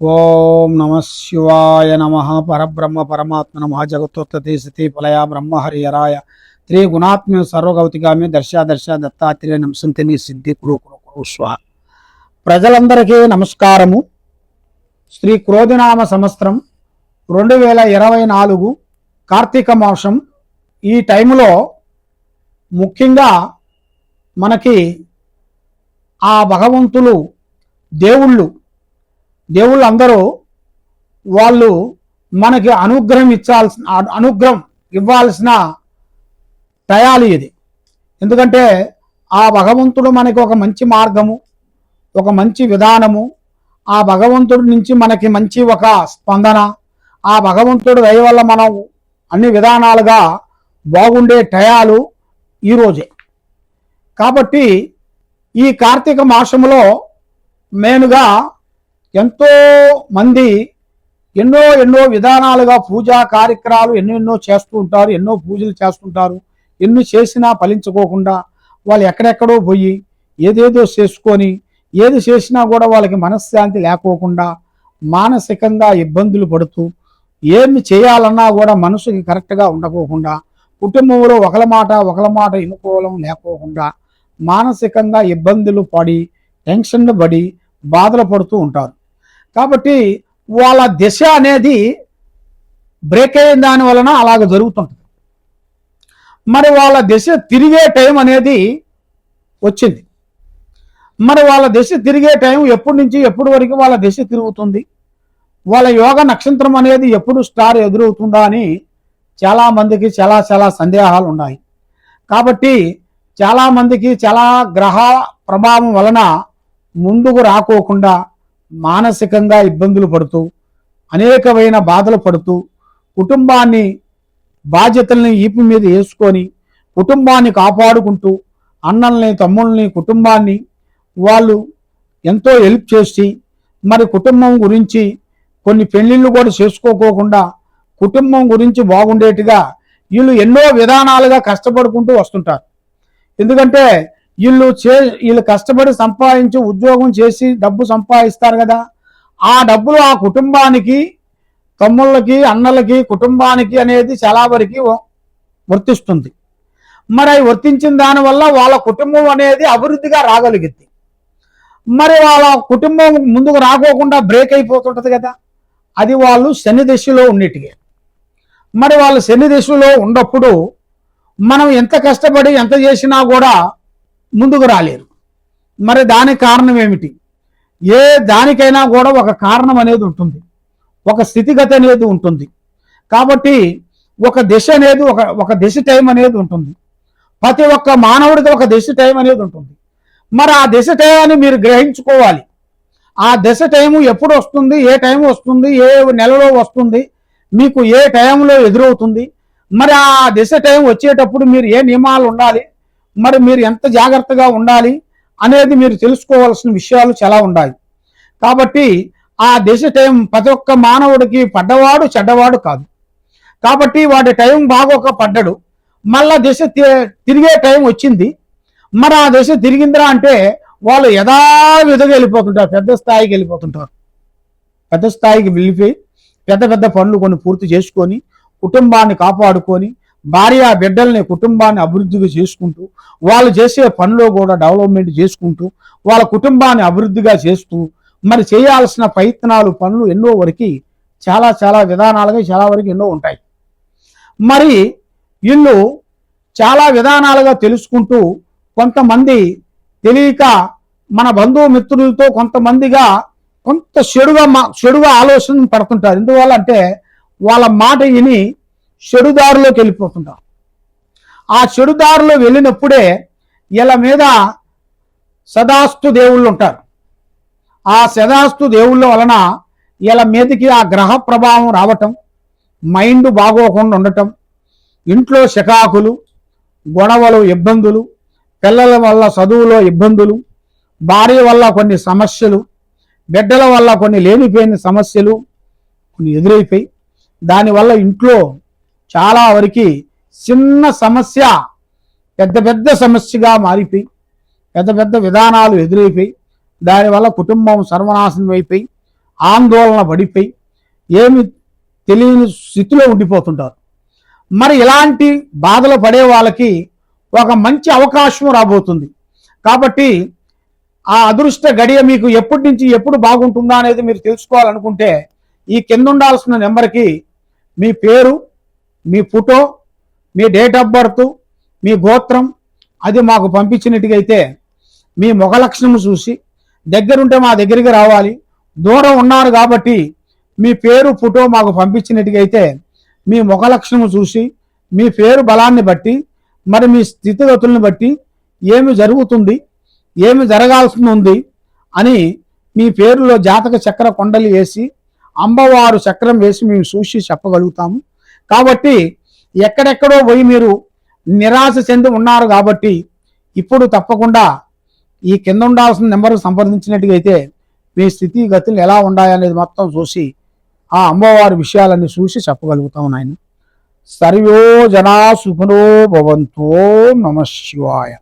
ఓం నమ శివాయ నమ. పరబ్రహ్మ పరమాత్మ నమ జగత్తోత్పత్తి స్థితి ఫలయ బ్రహ్మహరియరాయ. త్రి గుణాత్మ సర్వగౌతిగామి దర్శ దర్శ దత్తాత్రేయ నమసంతిని సిద్ధి కురు కురు కురు స్వ ప్రజలందరికీ నమస్కారము. శ్రీ క్రోధినామ సంవత్సరం రెండు వేల ఇరవై నాలుగు కార్తీక మాసం. ఈ టైంలో ముఖ్యంగా మనకి ఆ భగవంతులు దేవుళ్ళు దేవుళ్ళు అందరూ వాళ్ళు మనకి అనుగ్రహం ఇచ్చాల్సిన అనుగ్రహం ఇవ్వాల్సిన టయాలు ఇది. ఎందుకంటే ఆ భగవంతుడు మనకి ఒక మంచి మార్గము ఒక మంచి విధానము ఆ భగవంతుడి నుంచి మనకి మంచి ఒక స్పందన ఆ భగవంతుడు దయ వల్ల మనం అన్ని విధానాలుగా బాగుండే టయాలు ఈరోజే కాబట్టి ఈ కార్తీక మాసంలో మెయిన్గా ఎంతో మంది ఎన్నో ఎన్నో విధానాలుగా పూజా కార్యక్రమాలు ఎన్నెన్నో చేస్తూ ఉంటారు ఎన్నో పూజలు చేస్తుంటారు ఎన్ని చేసినా ఫలించుకోకుండా వాళ్ళు ఎక్కడెక్కడో పోయి ఏదేదో చేసుకొని ఏది చేసినా కూడా వాళ్ళకి మనశ్శాంతి లేకోకుండా మానసికంగా ఇబ్బందులు పడుతూ ఏమి చేయాలన్నా కూడా మనసుకి కరెక్ట్గా ఉండకోకుండా కుటుంబంలో ఒకల మాట ఒకల మాట ఎన్నుకోవడం లేకోకుండా మానసికంగా ఇబ్బందులు పడి టెన్షన్ పడి బాధలు పడుతూ ఉంటారు. కాబట్టి వాళ్ళ దిశ అనేది బ్రేక్ అయిన దాని వలన అలాగ జరుగుతుంటుంది. మరి వాళ్ళ దిశ తిరిగే టైం అనేది వచ్చింది. మరి వాళ్ళ దిశ తిరిగే టైం ఎప్పటి నుంచి ఎప్పటి వరకు వాళ్ళ దిశ తిరుగుతుంది? వాళ్ళ యోగ నక్షత్రం అనేది ఎప్పుడు స్టార్ ఎదురవుతుందా అని చాలామందికి చాలా చాలా సందేహాలు ఉన్నాయి. కాబట్టి చాలామందికి చాలా గ్రహ ప్రభావం వలన ముందుకు రాకోకుండా మానసికంగా ఇబ్బందులు పడుతూ అనేకమైన బాధలు పడుతూ కుటుంబాన్ని బాధ్యతల్ని ఈపు మీద వేసుకొని కుటుంబాన్ని కాపాడుకుంటూ అన్నల్ని తమ్ముళ్ళని కుటుంబాన్ని వాళ్ళు ఎంతో హెల్ప్ చేసి మరి కుటుంబం గురించి కొన్ని పెళ్ళిళ్ళు కూడా చేసుకోకోకుండా కుటుంబం గురించి బాగుండేట్టుగా వీళ్ళు ఎన్నో విధానాలుగా కష్టపడుకుంటూ వస్తుంటారు. ఎందుకంటే వీళ్ళు చే వీళ్ళు కష్టపడి సంపాదించి ఉద్యోగం చేసి డబ్బు సంపాదిస్తారు కదా. ఆ డబ్బులు ఆ కుటుంబానికి తమ్ముళ్ళకి అన్నలకి కుటుంబానికి అనేది చాలా వరకు వర్తిస్తుంది. మరి అవి వర్తించిన దానివల్ల వాళ్ళ కుటుంబం అనేది అభివృద్ధిగా రాగలిగింది మరి వాళ్ళ కుటుంబం ముందుకు రాకోకుండా బ్రేక్ అయిపోతుంటుంది కదా. అది వాళ్ళు శని దశలో ఉన్నట్టుగా. మరి వాళ్ళు శని దశలో ఉన్నప్పుడు మనం ఎంత కష్టపడి ఎంత చేసినా కూడా ముందుకు రాలేరు. మరి దానికి కారణం ఏమిటి? ఏ దానికైనా కూడా ఒక కారణం అనేది ఉంటుంది. ఒక స్థితిగతి అనేది ఉంటుంది. కాబట్టి ఒక దిశ అనేది ఒక ఒక దిశ టైం అనేది ఉంటుంది. ప్రతి ఒక్క మానవుడికి ఒక దిశ టైం అనేది ఉంటుంది. మరి ఆ దిశ టైంని మీరు గ్రహించుకోవాలి. ఆ దిశ టైము ఎప్పుడు వస్తుంది? ఏ టైం వస్తుంది? ఏ నెలలో వస్తుంది? మీకు ఏ టైంలో ఎదురవుతుంది? మరి ఆ దిశ టైం వచ్చేటప్పుడు మీరు ఏ నియమాలు ఉండాలి? మరి మీరు ఎంత జాగ్రత్తగా ఉండాలి అనేది మీరు తెలుసుకోవాల్సిన విషయాలు చాలా ఉన్నాయి కాబట్టి ఆ దిశ టైం ప్రతి ఒక్క మానవుడికి పడ్డవాడు చెడ్డవాడు కాదు. కాబట్టి వాడి టైం బాగోక పడ్డడు. మళ్ళా దిశ తి- తిరిగే టైం వచ్చింది. మరి ఆ దిశ తిరిగిందిరా అంటే వాళ్ళు యథావిధిగా వెళ్ళిపోతుంటారు. పెద్ద స్థాయికి వెళ్ళిపోతుంటారు. పెద్ద స్థాయికి వెళ్ళిపోయి పెద్ద పెద్ద పనులు కొన్ని పూర్తి చేసుకొని కుటుంబాన్ని కాపాడుకొని భార్య బిడ్డల్ని కుటుంబాన్ని అభివృద్ధిగా చేసుకుంటూ వాళ్ళు చేసే పనిలో కూడా డెవలప్మెంట్ చేసుకుంటూ వాళ్ళ కుటుంబాన్ని అభివృద్ధిగా చేస్తూ మరి చేయాల్సిన ప్రయత్నాలు పనులు ఎన్నో వరకు చాలా చాలా విధానాలుగా చాలా వరకు ఎన్నో ఉంటాయి. మరి వీళ్ళు చాలా విధానాలుగా తెలుసుకుంటూ కొంతమంది తెలియక మన బంధుమిత్రులతో కొంతమందిగా కొంత చెడుగా మా చెడుగా ఆలోచన పడుతుంటారు. ఎందువల్ల అంటే వాళ్ళ మాట విని చెడుదారిలోకి వెళ్ళిపోతుంటారు ఆ చెడుదారిలో వెళ్ళినప్పుడే వీళ్ళ మీద సదాస్తు దేవుళ్ళు ఉంటారు. ఆ సదాస్తు దేవుళ్ళ వలన వీళ్ళ మీదకి ఆ గ్రహ ప్రభావం రావటం మైండ్ బాగోకుండా ఉండటం ఇంట్లో శకాకులు గొడవలు ఇబ్బందులు పిల్లల వల్ల చదువులో ఇబ్బందులు భార్య వల్ల కొన్ని సమస్యలు బిడ్డల వల్ల కొన్ని లేనిపోయిన సమస్యలు కొన్ని ఎదురైపోయి దానివల్ల ఇంట్లో చాలా వరకు చిన్న సమస్య పెద్ద పెద్ద సమస్యగా మారిపోయి పెద్ద పెద్ద విధానాలు ఎదురైపోయి దానివల్ల కుటుంబం సర్వనాశనం అయిపోయి ఆందోళన పడిపోయి ఏమి తెలియని స్థితిలో ఉండిపోతుంటారు. మరి ఇలాంటి బాధలు పడే వాళ్ళకి ఒక మంచి అవకాశం రాబోతుంది. కాబట్టి ఆ అదృష్ట గడియ మీకు ఎప్పటి నుంచి ఎప్పుడు బాగుంటుందా అనేది మీరు తెలుసుకోవాలనుకుంటే ఈ కింద ఉండాల్సిన నెంబర్కి మీ పేరు మీ ఫోటో మీ డేట్ ఆఫ్ బర్త్ మీ గోత్రం అది మాకు పంపించినట్టుగైతే మీ ముఖ లక్షణము చూసి దగ్గరుంటే మా దగ్గరికి రావాలి. దూరం ఉన్నారు కాబట్టి మీ పేరు ఫోటో మాకు పంపించినట్టుగైతే మీ ముఖ లక్షణము చూసి మీ పేరు బలాన్ని బట్టి మరి మీ స్థితిగతులను బట్టి ఏమి జరుగుతుంది ఏమి జరగాల్సి ఉంది అని మీ పేరులో జాతక చక్ర కొండలు వేసి అమ్మవారు చక్రం వేసి మేము చూసి చెప్పగలుగుతాము. కాబట్టి ఎక్కడెక్కడో పోయి మీరు నిరాశ చెంది ఉన్నారు కాబట్టి ఇప్పుడు తప్పకుండా ఈ కింద ఉండాల్సిన నెంబర్ సంప్రదించినట్టుగైతే మీ స్థితి గతులు ఎలా ఉన్నాయనేది మొత్తం చూసి ఆ అమ్మవారి విషయాలన్నీ చూసి చెప్పగలుగుతాం నాయన. సర్వో జనా సుఖనో భవంతో నమ శివాయ.